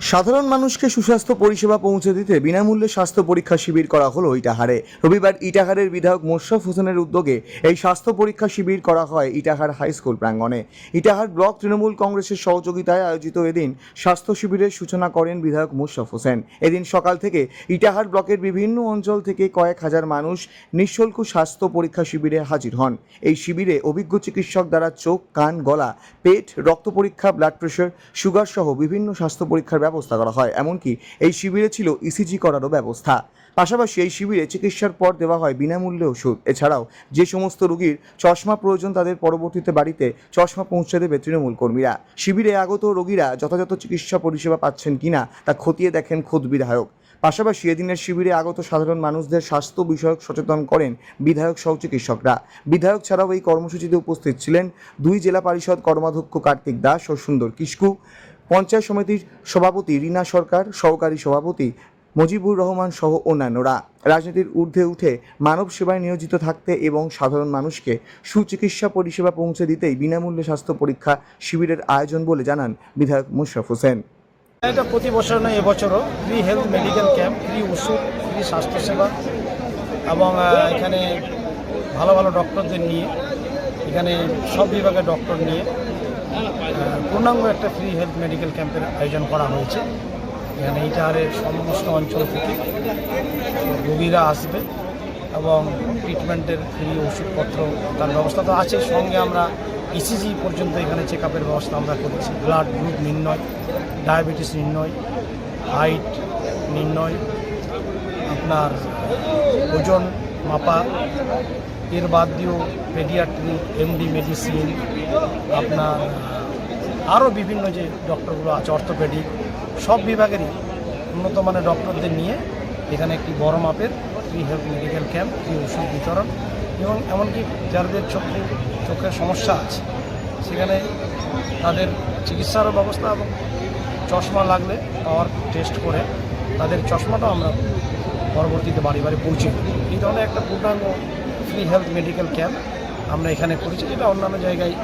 সাধারণ মানুষকে সুস্বাস্থ্য পরিষেবা পৌঁছে দিতে বিনামূল্যে স্বাস্থ্য পরীক্ষা শিবির করা হলো ইটাহারে। রবিবার ইটাহারের বিধায়ক মোশারফ হোসেনের উদ্যোগে এই স্বাস্থ্য পরীক্ষা শিবির করা হয় ইটাহার হাই স্কুল প্রাঙ্গণে। ইটাহার ব্লক তৃণমূল কংগ্রেসের সহযোগিতায় আয়োজিত এদিন স্বাস্থ্য শিবিরের সূচনা করেন বিধায়ক মোশারফ হোসেন। এদিন সকাল থেকে ইটাহার ব্লকের বিভিন্ন অঞ্চল থেকে কয়েক হাজার মানুষ নিঃশুল্ক স্বাস্থ্য পরীক্ষা শিবিরে হাজির হন। এই শিবিরে অভিজ্ঞ চিকিৎসক দ্বারা চোখ, কান, গলা, পেট, রক্ত পরীক্ষা, ব্লাড প্রেশার, সুগার সহ বিভিন্ন স্বাস্থ্য পরীক্ষার ব্যবস্থা করা হয়। এমনকি এই শিবিরে ছিল ইসিজি করারও ব্যবস্থা। পাশাপাশি এই শিবিরে চিকিৎসার পর দেওয়া হয় বিনামূল্যে ওষুধ এছাড়াও যে সমস্ত রোগীর চশমা প্রয়োজন তাদের পরবর্তীতে বাড়িতে চশমা পৌঁছে দেবে তৃণমূল কর্মীরা। শিবিরে আগত রোগীরা যথাযথ চিকিৎসা পরিষেবা পাচ্ছেন কিনা তা খতিয়ে দেখেন খোদ বিধায়ক। পাশাপাশি এদিনের শিবিরে আগত সাধারণ মানুষদের স্বাস্থ্য বিষয়ক সচেতন করেন বিধায়ক সহ চিকিৎসকরা। বিধায়ক ছাড়াও এই কর্মসূচিতে উপস্থিত ছিলেন দুই জেলা পরিষদ কর্মাধ্যক্ষ কার্তিক দাস ও সুন্দর কিস্কু পঞ্চায়েত সমিতির সভাপতি রীনা সরকার, সহকারী সভাপতি মুজিবুর রহমান সহ অন্যান্যরা। রাজনীতির ঊর্ধ্বে উঠে মানব সেবায় নিয়োজিত থাকতে এবং সাধারণ মানুষকে সুচিকিৎসা পরিষেবা পৌঁছে দিতেই বিনামূল্যে স্বাস্থ্য পরীক্ষা শিবিরের আয়োজন বলে জানান বিধায়ক মুশরাফ হোসেন। এটা প্রতি বছর নয়, এবছরও free health medical camp, free ওষুধ, ফ্রি স্বাস্থ্যসেবা এবং এখানে ভালো ভালো ডক্টরদের নিয়ে, এখানে সব বিভাগের ডক্টর নিয়ে পূর্ণাঙ্গ একটা ফ্রি হেলথ মেডিকেল ক্যাম্পের আয়োজন করা হয়েছে। এখানে ইটাহারের সমস্ত অঞ্চল থেকে রোগীরা আসবে এবং ট্রিটমেন্টের ফ্রি ওষুধপত্র তার ব্যবস্থা তো আছে সঙ্গে আমরা ইসিজি পর্যন্ত এখানে চেক আপের ব্যবস্থা আমরা করেছি। ব্লাড গ্রুপ নির্ণয় ডায়াবেটিস নির্ণয় হাইট নির্ণয়, আপনার ওজন মাপা এর বাদ দিয়েও পেডিয়াট্রি এমডি মেডিসিন আপনার আরও বিভিন্ন যে ডক্টরগুলো আছে অর্থোপেডিক সব বিভাগেরই উন্নত মানের ডক্টরদের নিয়ে এখানে একটি বড় মাপের free health medical camp free ওষুধ বিতরণ এবং এমনকি যাদের চোখে চোখের সমস্যা আছে, সেখানে তাদের চিকিৎসারও ব্যবস্থা এবং চশমা লাগলে পাওয়ার টেস্ট করে তাদের চশমাটাও আমরা পরবর্তীতে বাড়ি বাড়ি পৌঁছে। এই ধরনের একটা পূর্ণাঙ্গ ফ্রি হেলথ মেডিকেল ক্যাম্প আমরা এখানে করেছি, যেটা অন্যান্য জায়গায়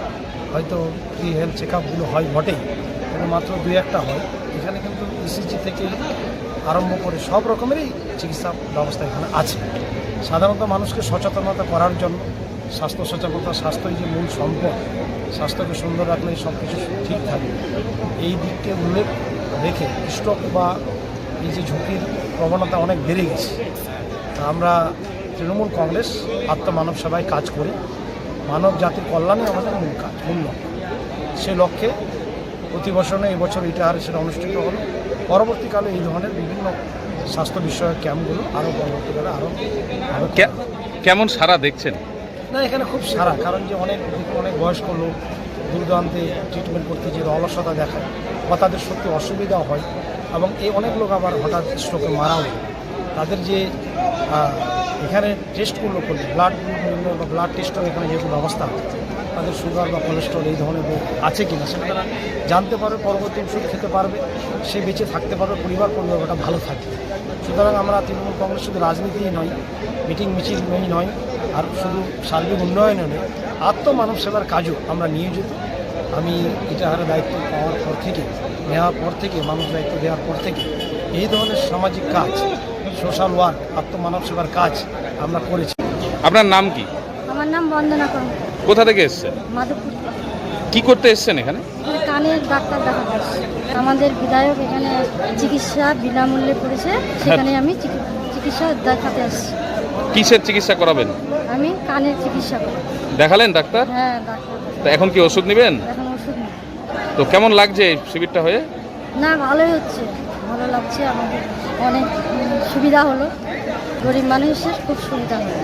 হয়তো ফ্রি হেলথ চেক আপগুলো হয় বটেই, কিন্তু মাত্র দুই একটা হয়। এখানে কিন্তু ইসিজি থেকে আরম্ভ করে সব রকমেরই চিকিৎসা ব্যবস্থা এখানে আছে। সাধারণত মানুষকে সচেতনতা করার জন্য, স্বাস্থ্য সচেতনতা, স্বাস্থ্যই যে মূল সম্পদ, স্বাস্থ্যকে সুন্দর রাখলে সব কিছু ঠিক থাকবে এই দিককে উল্লেখ রেখে স্ট্রোক বা এই যে ঝুঁকির প্রবণতা অনেক বেড়ে গেছে। আমরা তৃণমূল কংগ্রেস আত্মমানব সেবায় কাজ করে মানব জাতির কল্যাণে আমাদের মূল কাজ মূল লক্ষ্য। সে লক্ষ্যে প্রতি বছর নয় এবছর ইটাহারে সেটা অনুষ্ঠিত হলো পরবর্তীকালে এই ধরনের বিভিন্ন স্বাস্থ্য বিষয়ক ক্যাম্পগুলো আরও পরবর্তীকালে আরও আরও কেমন সারা দেখছেন? না এখানে খুব সারা কারণ যে অনেক অনেক বয়স্ক লোক দূরদূরান্তে ট্রিটমেন্ট করতে যে অলসতা দেখায় বা তাদের সত্যি অসুবিধাও হয় এবং এই অনেক লোক আবার হঠাৎ স্ট্রোকে মারাও তাদের যে এখানে টেস্টগুলো করলে ব্লাড বা ব্লাড টেস্টও এখানে যেহেতু ব্যবস্থা তাদের সুগার বা কোলেস্ট্রল এই ধরনের রোগ আছে কি না সেটা তারা জানতে পারবে, পরবর্তী ওষুধ খেতে পারবে, সে বেঁচে থাকতে পারবে, পরিবার পরিবারটা ভালো থাকবে। সুতরাং আমরা তৃণমূল কংগ্রেস শুধু রাজনীতিই নয় মিটিং মিছিল নয়, আর শুধু সার্বিক উন্নয়নে নয় আত্মমানব সেবার কাজও আমরা নিয়োজিত আমি ইটাহারের দায়িত্ব পাওয়ার পর থেকে, নেওয়ার পর থেকে, মানুষ দায়িত্ব দেওয়ার পর থেকে, এই ধরনের সামাজিক কাজ সোশ্যাল ওয়ার্ক আত্মমানব সেবার কাজ আমরা করেছি। আপনার নাম কি? আমার নাম বন্দনা কর্মকার কোথা থেকে এসছেন? মাধবপুর। কি করতে এসছেন এখানে? কানের ডাক্তার দেখাতে আসছি। আমাদের বিধায়ক এখানে চিকিৎসা বিনামূল্যে করেছে সেখানে আমি চিকি- চিকিৎসা দেখাতে আসছি কিসের চিকিৎসা করাবেন? আমি কানের চিকিৎসা করি। দেখালেন ডাক্তার? হ্যাঁ ডাক্তার। তো এখন কি ওষুধ নেবেন? এখন ওষুধ তো কেমন লাগছে এই শিবিরটা হয়ে? না ভালোই হচ্ছে। ভালো লাগছে আমাদের অনেক সুবিধা হলো। গরিব মানুষের খুব সুবিধা হলো।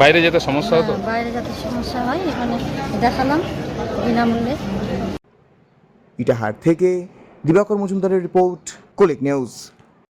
বাইরে যেতে সমস্যা হতো? হ্যাঁ, বাইরে যাতে সমস্যা হয় এখানে দেখালাম বিনামূল্যে। ইটাহার থেকে দিবাকর মজুমদারের রিপোর্ট কোলিক নিউজ।